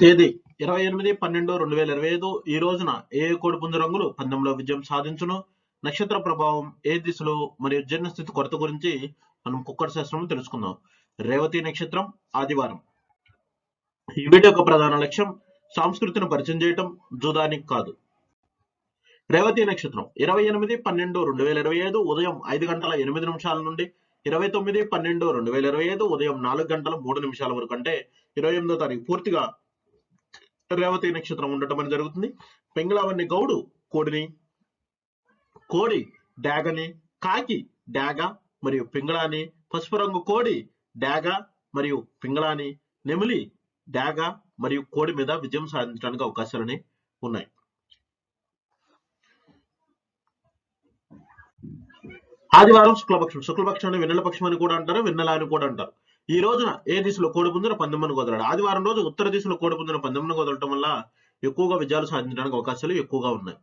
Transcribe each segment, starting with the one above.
తేదీ ఇరవై ఎనిమిది పన్నెండు రెండు వేల ఇరవై ఐదు. ఈ రోజున ఏ కోడి పుంజు రంగులు పందెంలో విజయం సాధించును? నక్షత్ర ప్రభావం ఏ దిశలో మరియు జన్మ స్థితి కొరత గురించి మనం కుక్కర్ శాస్త్రం తెలుసుకుందాం. రేవతి నక్షత్రం ఆదివారం. ఈ వీడియో యొక్క ప్రధాన లక్ష్యం సంస్కృతిని పరిచయం చేయటం జూదానికి కాదు. రేవతి నక్షత్రం ఇరవై ఎనిమిది పన్నెండు రెండు వేల ఇరవై ఐదు ఉదయం ఐదు గంటల ఎనిమిది నిమిషాల నుండి ఇరవై తొమ్మిది పన్నెండు రెండు వేల ఇరవై ఐదు ఉదయం నాలుగు గంటల మూడు నిమిషాల వరకు అంటే ఇరవై ఎనిమిదో తారీఖు పూర్తిగా రేవతి నక్షత్రం ఉండటం అని జరుగుతుంది. పెంగళావన్ని గౌడు కోడిని కోడి డాగని కాకి డాగ మరియు పింగళాని పసుపు రంగు కోడి డాగ మరియు పింగళాని నెమిలి డాగ మరియు కోడి మీద విజయం సాధించడానికి అవకాశాలని ఉన్నాయి. ఆదివారం శుక్లపక్షం శుక్లపక్షం అని వెన్నెల పక్షం అని కూడా అంటారు వెన్నెల అని కూడా అంటారు. ఈ రోజున ఏ దిశలో కోడిపుంజున పందెమ్మను కుదరడు ఆదివారం రోజు ఉత్తర దిశలో కోడిపుంజున పందెమ్మను కుదరటం వల్ల ఎక్కువగా విజయాలు సాధించడానికి అవకాశాలు ఎక్కువగా ఉన్నాయి.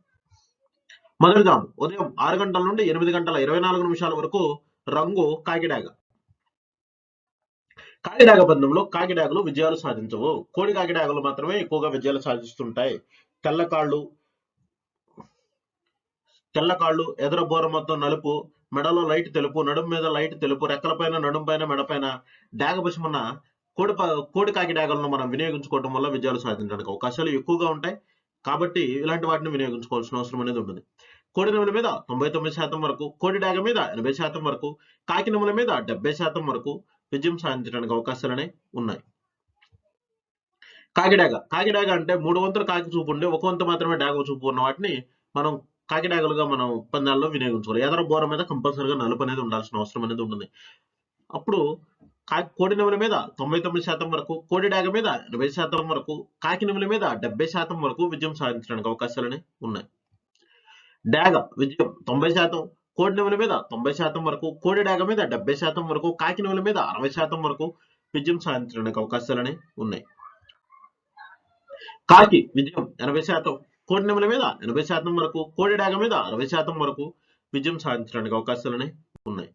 మొదటిగా ఉదయం ఆరు గంటల నుండి ఎనిమిది గంటల ఇరవై నాలుగు నిమిషాల వరకు రంగు కాకిడాగ కాకిడాగ పందెంలో కాకిడాగలు విజయాలు సాధించవు. కోడి కాకిడాగలు మాత్రమే ఎక్కువగా విజయాలు సాధిస్తుంటాయి. తెల్లకాళ్ళు తెల్లకాళ్ళు ఎదర బోర మొత్తం నలుపు మెడలో లైట్ తెలుపు నడుము మీద లైట్ తెలుపు రెక్కలపైన నడుము పైన మెడపైన డాగ పశుమన్న కోడి కోడి కాకి డాగలను మనం వినియోగించుకోవడం వల్ల విజయాలు సాధించడానికి అవకాశాలు ఎక్కువగా ఉంటాయి. కాబట్టి ఇలాంటి వాటిని వినియోగించుకోవాల్సిన అవసరం అనేది ఉంటుంది కోడి నెమల మీద తొంభై తొమ్మిది శాతం వరకు కోడి డాగ మీద ఎనభై శాతం వరకు కాకి నెమల మీద డెబ్బై శాతం వరకు విజయం సాధించడానికి అవకాశాలనే ఉన్నాయి. కాకిడాగ కాకిడాగ అంటే మూడు వంతుల కాకి చూపు ఉండే ఒక వంతు మాత్రమే డాగ చూపు ఉన్న వాటిని మనం కాకిడాగలుగా మనం ఒప్పందాల్లో వినియోగించుకోవాలి. ఎదర బోర మీద కంపల్సరిగా నలుపు అనేది ఉండాల్సిన అవసరం అనేది ఉంటుంది. అప్పుడు కాకి కోడి నెమల మీద తొంభై తొమ్మిది శాతం వరకు కోడి డాగ మీద ఇరవై శాతం వరకు కాకి నెమల మీద డెబ్బై శాతం వరకు విజయం సాధించడానికి అవకాశాలని ఉన్నాయి. డాగ విజయం తొంభై శాతం కోడి నెమల మీద తొంభై శాతం వరకు కోడి డాగ మీద డెబ్బై శాతం వరకు కాకి నెమల మీద అరవై శాతం వరకు విజయం సాధించడానికి అవకాశాలని ఉన్నాయి. కాకి విజయం ఎనభై శాతం కోడి నెమల మీద ఎనభై శాతం వరకు కోడి డాగ మీద అరవై శాతం వరకు విజయం సాధించడానికి అవకాశాలు ఉన్నాయి.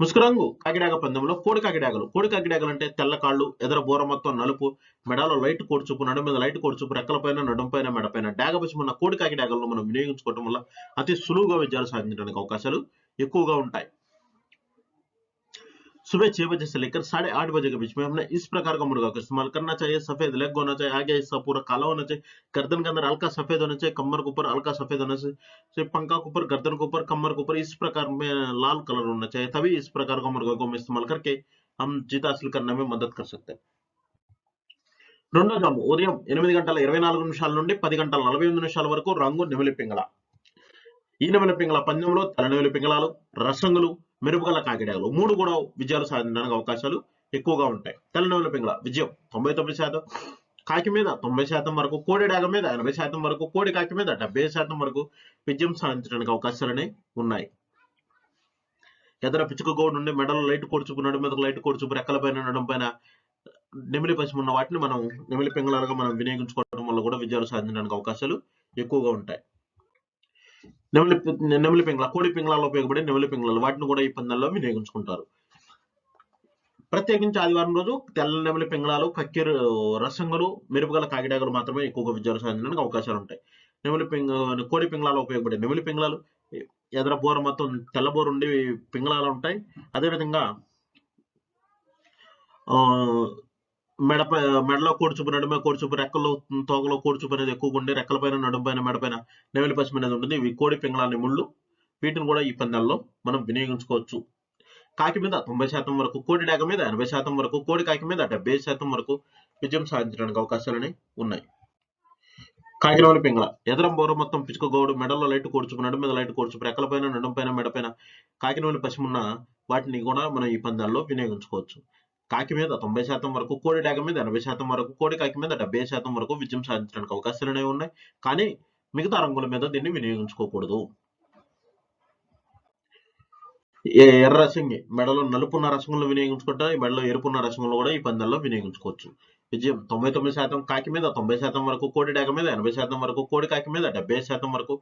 ముసుగు రంగు కాకిడాగ పందెంలో కోడి కాకిడాగలు కోడి కాకిడాగలు అంటే తెల్ల కాళ్ళు ఎదర బోర మొత్తం నలుపు మెడలో లైట్ కోడి చూపు నడుము మీద లైట్ కోడి రెక్కలపైన నడుంపైన మెడపైన డాగ పశ్చిమ కోడి కాకిడాగలను మనం వినియోగించుకోవడం వల్ల అతి సులువుగా విజయాలు సాధించడానికి అవకాశాలు ఎక్కువగా ఉంటాయి. सुबह छह बजे से लेकर साढ़े आठ बजे के बीच में हमने इस प्रकार का मुर्गा का इस्तेमाल करना चाहिए सफेद लेग होना चाहिए आगे हिस्सा पूरा काला होना चाहिए गर्दन के अंदर हल्का सफेद होना चाहिए कमर के ऊपर हल्का सफेद होना चाहिए सिर्फ पंखा के ऊपर गर्दन के ऊपर कमर के ऊपर इस प्रकार में लाल कलर होना चाहिए तभी इस प्रकार का मुर्गा को हम इस्तेमाल करके हम जीत हासिल करने में मदद कर सकते हैं రెండో జాము ఉదయం ఎనిమిది గంటల ఇరవై నాలుగు నిమిషాల నుండి పది గంటల నలభై ఎనిమిది నిమిషాల వరకు రంగు నెమిలి పింగళ ఈ నెమిలి పింగళ పందెంలో తెల్ల నెమిలి పింగళాలు రసంగులు మెరుపుగల కాకినాడలో. మూడు కూడా విజయాలు సాధించడానికి అవకాశాలు ఎక్కువగా ఉంటాయి. తెల్ల పింగళ విజయం తొంభై తొమ్మిది శాతం. కాకి మీద తొంభై శాతం వరకు కోడి డాగ మీద ఎనభై శాతం వరకు కోడి కాకి మీద డెబ్బై శాతం వరకు విజయం సాధించడానికి అవకాశాలనే ఉన్నాయి. ఎదర పిచ్చుక గోడు నుండి మెడలో లైట్ కోడ్చుపు నడు మీద లైట్ కోడ్చుపు రెక్కల పైన పైన నెమిలి పశ్చిమ ఉన్న వాటిని మనం నెమిలి పింగళాలుగా మనం వినియోగించుకోవడం వల్ల కూడా విజయాలు సాధించడానికి అవకాశాలు ఎక్కువగా ఉంటాయి. నెమలి నెమిలి పింగళ కోడి పింగళాల్లో ఉపయోగపడే నెమలి పింగళాలు. వాటిని కూడా ఈ పందాల్లో వినియోగించుకుంటారు. ప్రత్యేకించి ఆదివారం రోజు తెల్ల నెమలి పింగళాలు కక్కెరు రసంగులు మెరుపుగల కాకిడాగలు మాత్రమే ఎక్కువగా విజయాలు సాధించడానికి అవకాశాలు ఉంటాయి. నెమలి పింగ కోడి పింగళాలు ఉపయోగపడే నెమలి పింగళాలు ఎదర బోర మొత్తం తెల్లబోర ఉండి పింగళాలు ఉంటాయి. అదేవిధంగా మెడ మెడలో కూర్చుపు నడుమ కూర్చుపు రెక్కలు తోకలో కూర్చుపు అనేది ఎక్కువగా ఉండి రెక్కల పైన మెడపైన పైన మెడ పైన పశ్చిమ అనేది ఉంటుంది. ఇవి కోడి పింగళాన్ని ముళ్ళు. వీటిని కూడా ఈ పందాల్లో మనం వినియోగించుకోవచ్చు. కాకి మీద తొంభై శాతం వరకు కోడి డాక మీద ఎనభై శాతం వరకు కోడి కాకి మీద డెబ్బై శాతం వరకు విజయం సాధించడానికి అవకాశాలని ఉన్నాయి. కాకినవలి పింగళ. ఎదరం బోర మొత్తం పిచ్చుక గోడు మెడలో లైట్ కూర్చుపు నడుము మీద లైట్ కూర్చుపు రెక్కల పైన మెడపైన పైన మెడ పైన వాటిని కూడా మనం ఈ పందాల్లో వినియోగించుకోవచ్చు. కాకి మీద తొంభై శాతం వరకు కోడి డాగ మీద ఎనభై శాతం వరకు కోడి కాకి మీద డెబ్బై శాతం వరకు విజయం సాధించడానికి అవకాశాలు అనేవి ఉన్నాయి. కానీ మిగతా రంగుల మీద దీన్ని వినియోగించుకోకూడదు. ఏ ఎర్ర రసంగి మెడలో నలుపున్న రసంలో వినియోగించుకుంటా ఈ మెడలో ఎరుపున్న రసంలో కూడా ఈ పందాల్లో వినియోగించుకోవచ్చు. విజయం తొంభై తొమ్మిది శాతం కాకి మీద తొంభై శాతం వరకు కోడి డాగ మీద ఎనభై శాతం వరకు కోడి కాకి మీద డెబ్బై శాతం వరకు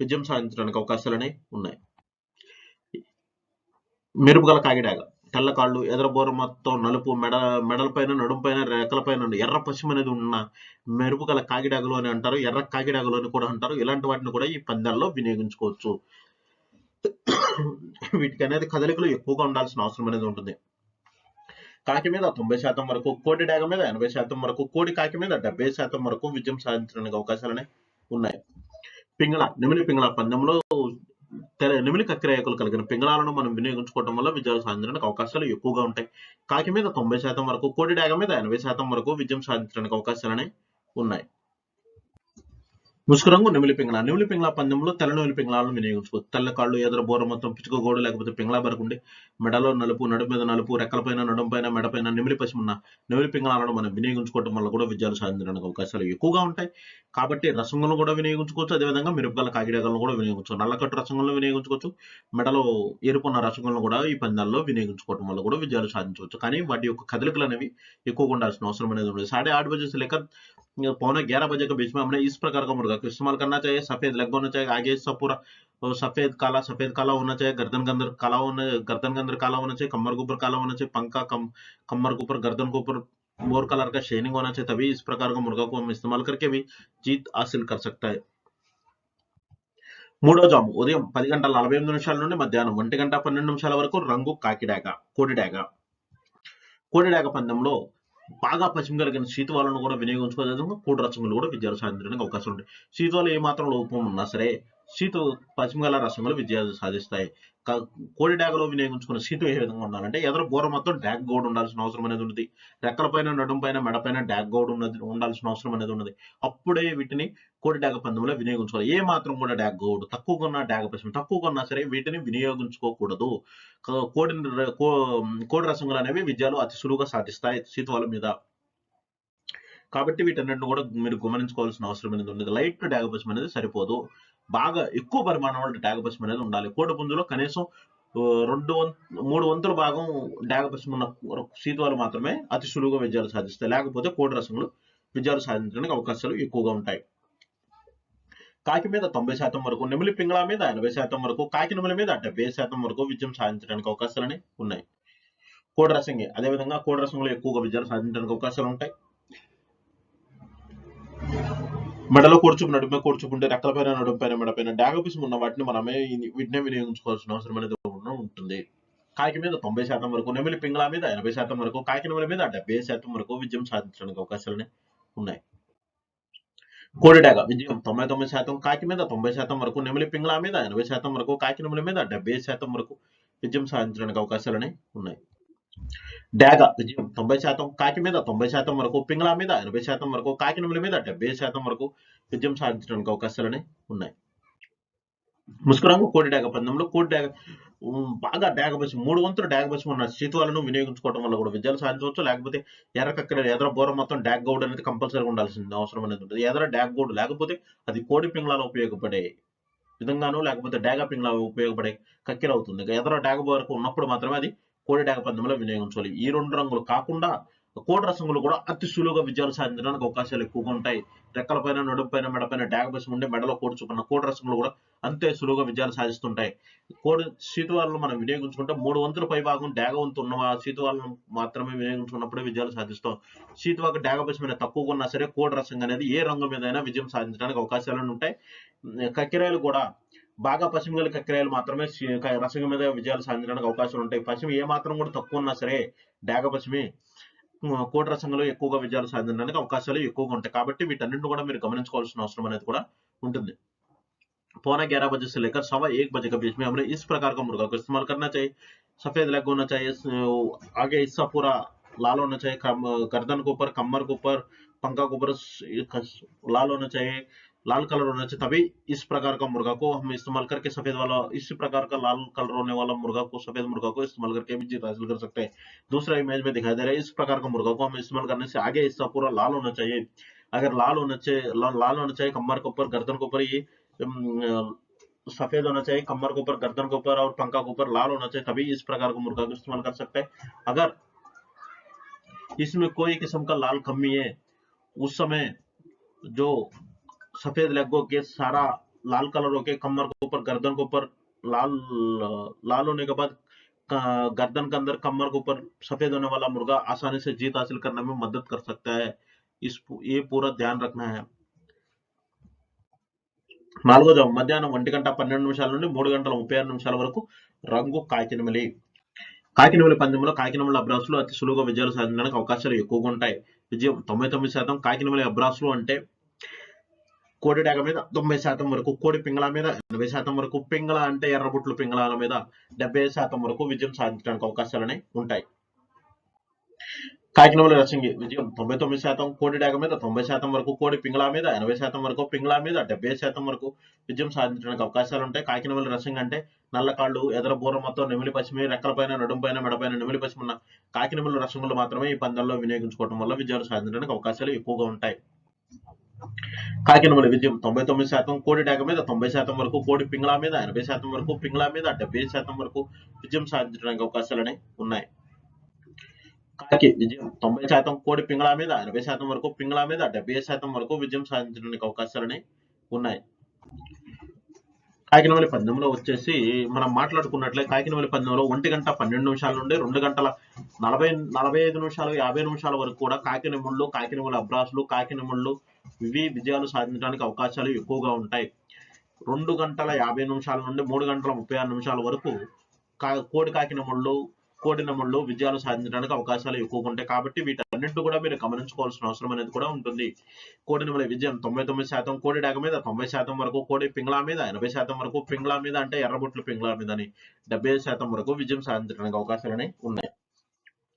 విజయం సాధించడానికి అవకాశాలు అనేవి ఉన్నాయి. మెరుపుగల కాకిడాగ తెల్ల కాళ్ళు ఎదరబోర మొత్తం నలుపు మెడ మెడల పైన రెక్కలపైన పైన ఎర్ర పశ్చిమ అనేది ఉన్న మెరుపు గల కాకిడాగులు అని అంటారు ఎర్ర కాకిడాగులు అని కూడా అంటారు. ఇలాంటి వాటిని కూడా ఈ పందాల్లో వినియోగించుకోవచ్చు. వీటికి అనేది కదలికలు ఎక్కువగా ఉండాల్సిన అవసరం అనేది ఉంటుంది. కాకి మీద తొంభై శాతం వరకు కోడి డాగ మీద ఎనభై శాతం వరకు కోడి కాకి మీద డెబ్బై శాతం వరకు విజయం సాధించడానికి అవకాశాలనే ఉన్నాయి. పింగళ నిమిలి పింగళ పందెంలో తెర- నిమిలి కలిగిన పింగళాలను మనం వినియోగించుకోవడం వల్ల విజయాలు సాధించడానికి అవకాశాలు ఎక్కువగా ఉంటాయి. కాకి మీద తొంభై శాతం వరకు కోడి డాగ మీద ఎనభై శాతం వరకు విజయం సాధించడానికి అవకాశాలనే ఉన్నాయి. ముసుగురంగు నెమిలి పింగళ. నెమిలి పింగళ పందెంలో తెల్లనెమిలి పింగళాలను వినియోగించుకోవచ్చు తెల్ల కాళ్ళు ఎదుర బోర మొత్తం పిచ్చుకోగోడు లేకపోతే పింగళ బరకుండి మెడలో నలుపు నడు మీద నలుపు రెక్కలపైన మెడ మెడపైన నెమిలి పసిమున్న నెమిలి పింగళాలను మనం వినియోగించుకోవడం వల్ల కూడా విజయాలు సాధించడానికి అవకాశాలు ఎక్కువగా ఉంటాయి. కాబట్టి రసంగులను కూడా వినియోగించుకోవచ్చు. అదేవిధంగా మిరుపుగల కాకిడగలను కూడా వినియోగించవచ్చు నల్లకట్టు రసంగులను వినియోగించుకోవచ్చు. మెడలో ఏరుకున్న రసంగులను కూడా ఈ పందాల్లో వినియోగించుకోవడం వల్ల కూడా విజయాలు సాధించవచ్చు. కానీ వాటి యొక్క కదలికలు అనేవి ఎక్కువగా ఉండాల్సిన అవసరం అనేది ఉండదు. సాడే ఆడు బజే లేక पौने ग्यारह बजे के बीच में हमने इस प्रकार का मुर्गा को इस्तेमाल करना चाहिए सफेद लेग होना चाहिए आगे इसका पूरा अ, सफेद काला सफेद काला होना चाहिए गर्दन के अंदर काला होना गर्दन के अंदर काला होना चाहिए कमर के ऊपर काला होना चाहिए पंखा कम कमर के ऊपर गर्दन के ऊपर मोर कलर का शेनिंग होना चाहिए तभी इस प्रकार का मुर्गा को हम इस्तेमाल करके भी जीत हासिल कर सकता है మూడో జాము ఉదయం పది గంటల నలభై ఎనిమిది నిమిషాల నుండి మధ్యాహ్నం ఒంటి గంట పన్నెండు నిమిషాల వరకు రంగు కాకిడాక కోడిడాక కోడిడాక పందెంలో బాగా పశ్చిమ కలిగిన శీతవాలను కూడా వినియోగించుకోవడం కూడ కూడా విజయాలు సాధించడానికి అవకాశం ఉంది. శీతవాలు ఏ మాత్రం లోపం ఉన్నా సరే సీటు పశ్చిమ గల రసములు విజయాలు సాధిస్తాయి. కోడి డాగలో వినియోగించుకున్న సీటు ఏ విధంగా ఉండాలంటే ఎదురు బోర మొత్తం డాగ్ గోడ్ ఉండాల్సిన అవసరం అనేది ఉంది రెక్కల పైన నడుం పైన మెడ పైన డాగ్ గోడ్ ఉన్నది ఉండాల్సిన అవసరం అనేది ఉన్నది. అప్పుడే వీటిని కోడి డాగ పందెంలో వినియోగించుకోవాలి. ఏ మాత్రం కూడా డాగ్ గోడ్ తక్కువగా ఉన్న డాగ పశ్చిమ తక్కువగా ఉన్నా సరే వీటిని వినియోగించుకోకూడదు. కోడి కో- కోడి రసములు అనేవి విజయాలు అతి సులువుగా సాధిస్తాయి శీతవాల మీద. కాబట్టి వీటన్నిటిని కూడా మీరు గమనించుకోవాల్సిన అవసరం అనేది ఉంది లైట్ డాగపశం అనేది సరిపోదు. బాగా ఎక్కువ పరిమాణం వల్ల డాగపశం అనేది ఉండాలి. కోడిపుంజులో కనీసం రెండు వం- మూడు వంతుల భాగం డాగపశం ఉన్న శీతవాలు మాత్రమే అతి సులువుగా విజయాలు సాధిస్తాయి. లేకపోతే కోడి రసములు విజయాలు సాధించడానికి అవకాశాలు ఎక్కువగా ఉంటాయి. కాకి మీద తొంభై శాతం వరకు నెమిలి పింగళ మీద ఎనభై శాతం వరకు కాకి నెమిలి మీద డెబ్బై శాతం వరకు విజయం సాధించడానికి అవకాశాలని ఉన్నాయి. కోడి రసంగి అదేవిధంగా కోడి రసంలో ఎక్కువగా విజయాలు సాధించడానికి అవకాశాలు ఉంటాయి. మెడలో కూర్చుని నడుమే కూర్చుకుంటే రెక్కల పైన నడుము పైన మెడ పైన డాగపిసం ఉన్న వాటిని మనమే వీటినే వినియోగించుకోవాల్సిన అవసరం అనేది ఉంటుంది. కాకి మీద తొంభై శాతం వరకు నెమిలి పింగళ మీద ఎనభై శాతం వరకు కాకి నెమిలి మీద డెబ్బై శాతం వరకు విజయం సాధించడానికి అవకాశాలని ఉన్నాయి. కోడి డాగ విజయం తొంభై తొమ్మిది శాతం కాకి మీద తొంభై శాతం వరకు నెమిలి పింగళ మీద ఎనభై శాతం వరకు కాకి నెమిలి మీద డెబ్బై శాతం వరకు విజయం సాధించడానికి అవకాశాలని ఉన్నాయి. డాగ విజయం తొంభై శాతం కాకి మీద తొంభై శాతం వరకు పింగళ మీద ఎనభై శాతం వరకు కాకినముల మీద డెబ్బై శాతం వరకు విజయం సాధించడానికి అవకాశాలని ఉన్నాయి. ముసుగు రంగు కోడి డాగ పందెంలో కోడి డాగ బాగా డాగ బసి మూడు వంతులు డాగ బసి ఉన్న శీతవాలను వినియోగించుకోవడం వల్ల కూడా విజయాలు సాధించవచ్చు. లేకపోతే ఎర్రకక్కడ ఎదర బోర మొత్తం డాగ్ గౌడ్ అనేది కంపల్సరీగా ఉండాల్సిన అవసరం అనేది ఉంటుంది. ఎదర డాగ్ గౌడ్ లేకపోతే అది కోడి పింగళాలు ఉపయోగపడే విధంగాను లేకపోతే డాగ పింగళ ఉపయోగపడే కక్కెర అవుతుంది. ఎదర డాగ బోరకు ఉన్నప్పుడు మాత్రమే అది కోడి డాగ పందెంలో వినియోగించాలి ఈ రెండు రంగులు కాకుండా కోడి రసంగులు కూడా అతి సులువుగా విజయాలు సాధించడానికి అవకాశాలు ఎక్కువగా ఉంటాయి. రెక్కలపైన నడుపుపైన మెడపైన పైన డాగ బసం ఉండి మెడలో కోడి చూపున్న కోడి రసంగులు కూడా అంతే సులువుగా విజయాలు సాధిస్తుంటాయి. కోడి శీతవాలను మనం వినియోగించుకుంటే మూడు వంతుల పై భాగం డాగ వంతు ఉన్న ఆ శీతవాలను మాత్రమే వినియోగించుకున్నప్పుడే విజయాలు సాధిస్తాం. శీతవాకు డాగ బసం తక్కువగా ఉన్నా సరే కోడి రసం అనేది ఏ రంగు మీద అయినా విజయం సాధించడానికి అవకాశాలు ఉంటాయి. కక్కిరాయలు కూడా బాగా పశ్చిమ గల కక్కిరాయలు మాత్రమే శీ- క- రసం మీద విజయాలు సాధించడానికి అవకాశాలు ఉంటాయి పశ్చిమ ఏ మాత్రం కూడా తక్కువ ఉన్నా సరే డాగ పశ్చిమి ఉమ్, కోడి రసంలో ఎక్కువగా విజయాలు సాధించడానికి అవకాశాలు ఎక్కువగా ఉంటాయి కాబట్టి వీటన్నింటిని కూడా మీరు గమనించుకోవాల్సిన అవసరం అనేది కూడా ఉంటుంది पौना ग्यारह बजे से लेकर सवा एक बजे के बीच में हमने इस प्रकार का मुर्गा को इस्तेमाल करना चाहिए सफेद लेग होना चाहिए स- आगे हिस्सा पूरा लाल होना चाहिए कम- गर्दन के ऊपर कमर के ऊपर पंखा के ऊपर स- कस- लाल होना चाहिए लाल कलर होना चाहिए, तभी इस प्रकार का मुर्गा को हम इस्तेमाल करके सफ़ेद वाला, इसी प्रकार का लाल कलर होने वाला मुर्गा को, सफ़ेद मुर्गा को इस्तेमाल करके भी जीत हासिल कर सकते हैं। दूसरा इमेज में दिखाई दे रहा है, इस प्रकार का मुर्गा को हम इस्तेमाल करने से आगे हिस्सा पूरा लाल होना चाहिए। अगर लाल होना चाहिए ला- लाल होना चाहिए कमर के ऊपर, गर्दन के ऊपर, ये सफ़ेद होना चाहिए कमर के ऊपर, गर्दन के ऊपर और पंखा के ऊपर लाल होना चाहिए, तभी इस प्रकार का मुर्गा को इस्तेमाल कर सकते हैं। अगर इसमें कोई किस्म का लाल कमी है, उस समय जो सफेद लेगो के सारा लाल कलर होके कमर के ऊपर गर्दन के ऊपर लाल लाल होने के बाद क- गर्दन के अंदर कमर के ऊपर सफेद होने वाला मुर्गा आसानी से जीत हासिल करने में मदद कर सकता है इस ये पूरा ध्यान रखना है నాలుగో జాము మధ్యాహ్నం ఒంటి గంట పన్నెండు నిమిషాల నుండి మూడు గంటల ముప్పై ఆరు నిమిషాల వరకు రంగు కాకినమిలి కాకినమిలి పందెంలో కాకినమిలి అబ్రాసులు అతి సులువుగా విజయాలు సాధించడానికి అవకాశాలు ఎక్కువగా ఉంటాయి విజయం తొంభై తొమ్మిది శాతం కాకినమిలి అబ్రాసులు అంటే కోడి డేగ మీద తొంభై శాతం వరకు కోడి పింగళ మీద ఎనభై శాతం వరకు పింగళ అంటే ఎర్రబుట్లు పింగళాల మీద డెబ్బై శాతం వరకు విజయం సాధించడానికి అవకాశాలనే ఉంటాయి. కాకినాడలో రసింగి విజయం తొంభై తొమ్మిది శాతం కోడి డేగ మీద తొంభై శాతం వరకు కోడి పింగళా మీద ఎనభై శాతం వరకు పింగళా మీద డెబ్బై శాతం వరకు విజయం సాధించడానికి అవకాశాలు ఉంటాయి. కాకినాడలో రసింగ్ అంటే నల్ల కాళ్ళు ఎదర బూర మొత్తం నెమిలి పశ్చిమి రెక్కలపైన నడుంపైన మెడపైన నెమిలి పశ్చిమ ఉన్న రసంగులు మాత్రమే ఈ పందాల్లో వినియోగించుకోవడం వల్ల విజయాలు సాధించడానికి అవకాశాలు ఎక్కువగా ఉంటాయి. కాకినమల విజయం తొంభై తొమ్మిది శాతం కోడి డాగ మీద తొంభై శాతం వరకు కోడి పింగళ మీద ఎనభై శాతం వరకు పింగళా మీద డెబ్బై శాతం వరకు విజయం సాధించడానికి అవకాశాలనే ఉన్నాయి. కాకి విజయం తొంభై శాతం కోడి పింగళ మీద ఎనభై శాతం వరకు పింగళ మీద డెబ్బై శాతం వరకు విజయం సాధించడానికి అవకాశాలనే ఉన్నాయి. కాకినవల్లి పందెంలో వచ్చేసి మనం మాట్లాడుకున్నట్లే కాకినవల్లి పందెంలో ఒంటి గంట పన్నెండు నిమిషాల నుండి రెండు గంటల నలభై నలభై ఐదు నిమిషాలు యాభై నిమిషాల వరకు కూడా కాకినముళ్ళు కాకినముల అబ్రాసులు కాకినముళ్ళు ఇవి విజయాలు సాధించడానికి అవకాశాలు ఎక్కువగా ఉంటాయి. రెండు గంటల యాభై నిమిషాల నుండి మూడు గంటల ముప్పై ఆరు నిమిషాల వరకు కా కోడి కాకినముళ్ళు కోడినముళ్ళు విజయాలు సాధించడానికి అవకాశాలు ఎక్కువగా ఉంటాయి. కాబట్టి వీటన్నింటి కూడా మీరు గమనించుకోవాల్సిన అవసరం అనేది కూడా ఉంటుంది. కోడినముల విజయం తొంభై తొమ్మిది శాతం కోడి డాగ మీద తొంభై శాతం వరకు కోడి పింగ్లా మీద ఎనభై శాతం వరకు పింగ్లా మీద అంటే ఎర్రబొట్లు పింగ్లా మీద అని డెబ్బై శాతం వరకు విజయం సాధించడానికి అవకాశాలు ఉన్నాయి.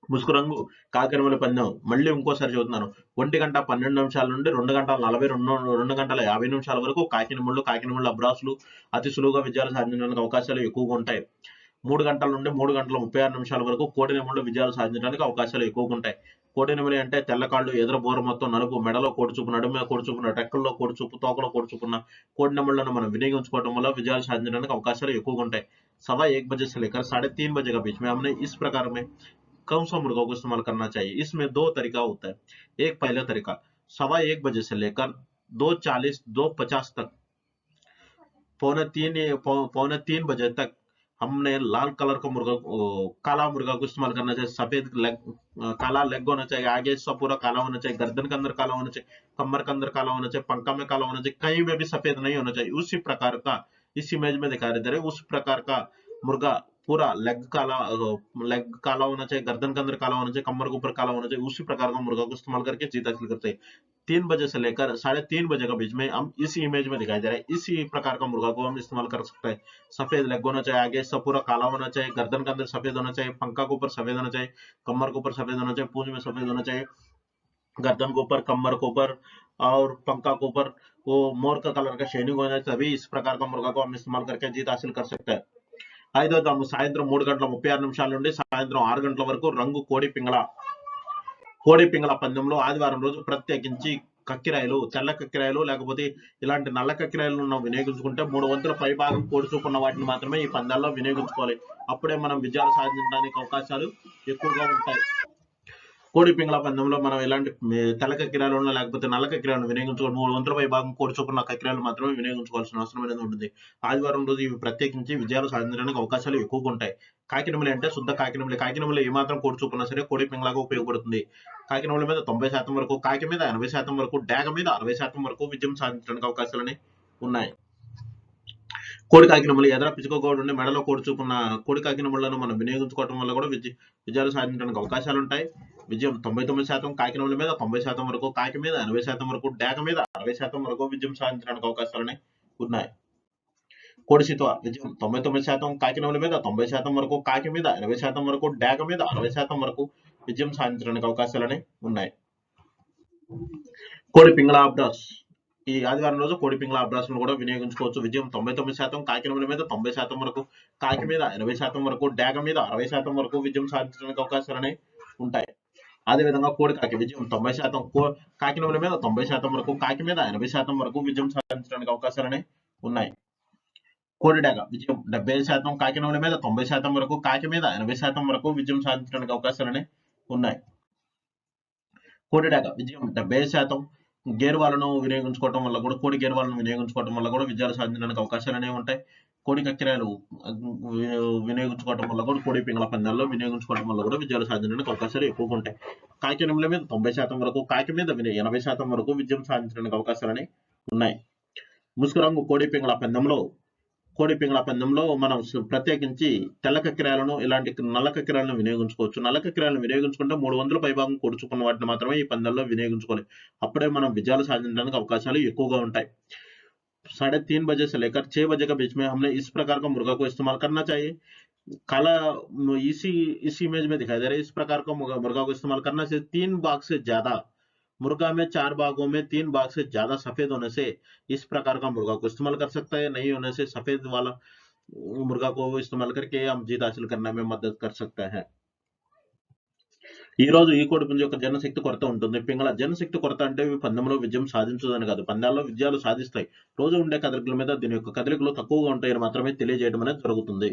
ముసుగు రంగు కాకినమల పందెం మళ్ళీ ఇంకోసారి చదువుతున్నాను ఒంటి గంట పన్నెండు నిమిషాల నుండి రెండు గంటల నలభై రెండు రెండు గంటల యాభై నిమిషాల వరకు కాకినముళ్ళు కాకినముళ్ళు అబ్రాసులు అతి సులువుగా విజయాలు సాధించడానికి అవకాశాలు ఎక్కువగా ఉంటాయి మూడు గంటల నుండి మూడు గంటల ముప్పై ఆరు నిమిషాల వరకు కోడి నెమళ్ళు విజయాలు సాధించడానికి అవకాశాలు ఎక్కువగా ఉంటాయి కోడి నెమలి అంటే తెల్లకాళ్ళు ఎదురు బోర మొత్తం నలుపు మెడలో కోడి చూపు నడుము మీద కోడి చూపున రెక్కల్లో కోడి చూపు తోకలో కోడి చూపున్న కోడి నెమళ్ళను మనం వినియోగించుకోవడం వల్ల విజయాలు సాధించడానికి అవకాశాలు ఎక్కువగా ఉంటాయి सवा एक बजे से लेकर साढ़े तीन बजे के बीच में हमने इस प्रकार में कौन सा मुर्गा को इस्तेमाल करना चाहिए। इसमें दो तरीका होता है। एक पहला तरीका, सवा एक बजे से लेकर दो चालीस, दो पचास तक, पौने तीन पौने तीन बजे तक हमने लाल कलर का मुर्गा काला मुर्गा को इस्तेमाल करना चाहिए। सफ़ेद लेग काला लेग होना चाहिए। आगे हिस्सा पूरा काला होना चाहिए। गर्दन के अंदर काला होना चाहिए। कमर के अंदर काला होना चाहिए। पंखा में काला होना चाहिए। कहीं में भी सफ़ेद नहीं होना चाहिए। उसी प्रकार का, इस इमेज में दिखाई दे रहे उस प्रकार का मुर्गा पूरा लेग काला लेग काला होना चाहिए, गर्दन के अंदर काला होना चाहिए, कमर के ऊपर काला होना चाहिए, उसी प्रकार का मुर्गा को इस्तेमाल करके जीत हासिल करते हैं। तीन बजे से लेकर साढ़े तीन बजे के बीच में हम इसी इमेज में दिखाई दे रहा है, इसी प्रकार का मुर्गा को हम इस्तेमाल कर सकते हैं। सफ़ेद लेग होना चाहिए आगे, सब पूरा काला होना चाहिए, गर्दन के अंदर सफ़ेद होना चाहिए, पंखा के ऊपर सफ़ेद होना चाहिए, कमर के ऊपर सफ़ेद होना चाहिए, पूंछ में सफ़ेद होना चाहिए, गर्दन के ऊपर, कमर के ऊपर और पंखा के ऊपर, वो मोर का कलर का शेनिंग होना चाहिए, तभी इस प्रकार का मुर्गा को हम इस्तेमाल करके जीत हासिल कर सकते हैं। ఐదో తాము సాయంత్రం మూడు గంటల ముప్పై ఆరు నిమిషాల నుండి సాయంత్రం ఆరు గంటల వరకు రంగు కోడి పింగళ. కోడి పింగళ పందెంలో ఆదివారం రోజు ప్రత్యేకించి కక్కిరాయలు తెల్ల కక్కిరాయలు లేకపోతే ఇలాంటి నల్ల కక్కిరాయలు వినియోగించుకుంటే మూడు వంతుల పై భాగం వాటిని మాత్రమే ఈ పందాల్లో వినియోగించుకోవాలి అప్పుడే మనం విజయాలు సాధించడానికి అవకాశాలు ఎక్కువగా ఉంటాయి. కోడి పింగళ పందెంలో మనం ఎలాంటి తెలక తెల్ల కక్కిరాలను లేకపోతే నల్ల కక్కిరాలను వినియోగించుకోవాలి. మూడు వంతులపై భాగం కోడి చొప్పున కక్కిరాలు మాత్రమే వినియోగించుకోవాల్సిన అవసరం అనేది ఉంటుంది. ఆదివారం రోజు ఇవి ప్రత్యేకించి విజయాలు సాధించడానికి అవకాశాలు ఎక్కువగా ఉంటాయి. కాకినమలి అంటే శుద్ధ కాకినమలి కాకినమలి ఏమాత్రం కోడి చూపున్నా సరే కోడి పింగళగా ఉపయోగపడుతుంది. కాకినమలి మీద తొంభై శాతం వరకు కాకి మీద ఎనభై శాతం వరకు డాగ మీద అరవై శాతం వరకు విజయం సాధించడానికి అవకాశాలని ఉన్నాయి. కోడి కాకినములు ఎదర పిచ్చుక కోడి ఉండి మెడలో కోడి చూపున్న కోడి కాకినములను మనం వినియోగించుకోవడం వల్ల కూడా విజయ విజయాలు సాధించడానికి అవకాశాలు ఉంటాయి. విజయం తొంభై తొమ్మిది శాతం కాకినముల మీద తొంభై శాతం వరకు కాకి మీద ఎనభై శాతం వరకు డేక మీద అరవై శాతం వరకు విజయం సాధించడానికి అవకాశాలని ఉన్నాయి. కోడి విజయం తొంభై తొమ్మిది శాతం కాకినముల మీద తొంభై శాతం వరకు కాకి మీద ఎనభై శాతం వరకు డాగ మీద అరవై శాతం వరకు విజయం సాధించడానికి అవకాశాలని ఉన్నాయి. కోడి పింగళ అబ్రాస్ ఈ ఆదివారం రోజు కోడిపింగ్ల పింగళ కూడా వినియోగించుకోవచ్చు. విజయం తొంభై తొమ్మిది శాతం కాకినముల మీద తొంభై శాతం వరకు కాకి మీద ఎనభై శాతం వరకు డాగ మీద అరవై శాతం వరకు విజయం సాధించడానికి అవకాశాలనే ఉంటాయి. అదేవిధంగా కోడి కాకి విజయం తొంభై శాతం కో కాకినముల మీద తొంభై శాతం వరకు కాకి మీద ఎనభై శాతం వరకు విజయం సాధించడానికి అవకాశాలనే ఉన్నాయి. కోడి డాగ విజయం డెబ్బై ఐదు శాతం కాకినముల మీద తొంభై శాతం వరకు కాకి మీద ఎనభై శాతం వరకు విజయం సాధించడానికి అవకాశాలనే ఉన్నాయి. కోడి డాగ విజయం డెబ్బై ఐదు శాతం గేర్ వాళ్ళను వినియోగించుకోవడం వల్ల కూడా కోడి గేర్ వాళ్ళను వినియోగించుకోవడం వల్ల కూడా విజయాలు సాధించడానికి అవకాశాలు అనేవి ఉంటాయి. కోడి కక్కిరాలు వినియోగించుకోవటం వినియోగించుకోవడం వల్ల కూడా కోడి పింగళ పందాల్లో వినియోగించుకోవడం వల్ల కూడా విజయాలు సాధించడానికి అవకాశాలు ఎక్కువగా ఉంటాయి. కాకి మీద తొంభై శాతం వరకు కాకి మీద ఎనభై శాతం వరకు విజయం సాధించడానికి అవకాశాలని ఉన్నాయి. ముసుగురంగు కోడి పింగళ పందెంలో కోడి పింగళ పందెంలో మనం సు- ప్రత్యేకించి తెల్ల కక్కిరాలను ఇలాంటి నల్ల కక్కిరాలను వినియోగించుకోవచ్చు నల్ల కక్కిరాలను వినియోగించుకుంటే మూడు వందల పైభాగం కూర్చుకున్న వాటిని మాత్రమే ఈ పందెంలో వినియోగించుకోవాలి అప్పుడే మనం విజయాలు సాధించడానికి అవకాశాలు ఎక్కువగా ఉంటాయి साढ़े तीन बजे से लेकर छह बजे के बीच में हमने इस प्रकार का मुर्गा को इस्तेमाल करना चाहिए काला म, इसी इस इमेज में दिखाई दे रहा है इस प्रकार का मुर्गा मुर्गा को इस्तेमाल करने से तीन भाग से ज्यादा मुर्गा में चार भागों में तीन भाग से ज्यादा सफेद होने से इस प्रकार का मुर्गा को इस्तेमाल कर सकता है नहीं होने से सफेद वाला मुर्गा को इस्तेमाल करके हम जीत हासिल करने में मदद कर सकते हैं ఈ రోజు ఈ కోడి పుంజు యొక్క జనశక్తి కొరత ఉంటుంది పింగళ జనశక్తి కొరత అంటే ఇవి పందెంలో విజయం సాధించదని కాదు పందాల్లో విజయాలు సాధిస్తాయి రోజు ఉండే కదలికల మీద దీని యొక్క కదలికలు తక్కువగా ఉంటాయని మాత్రమే తెలియజేయడం అనేది జరుగుతుంది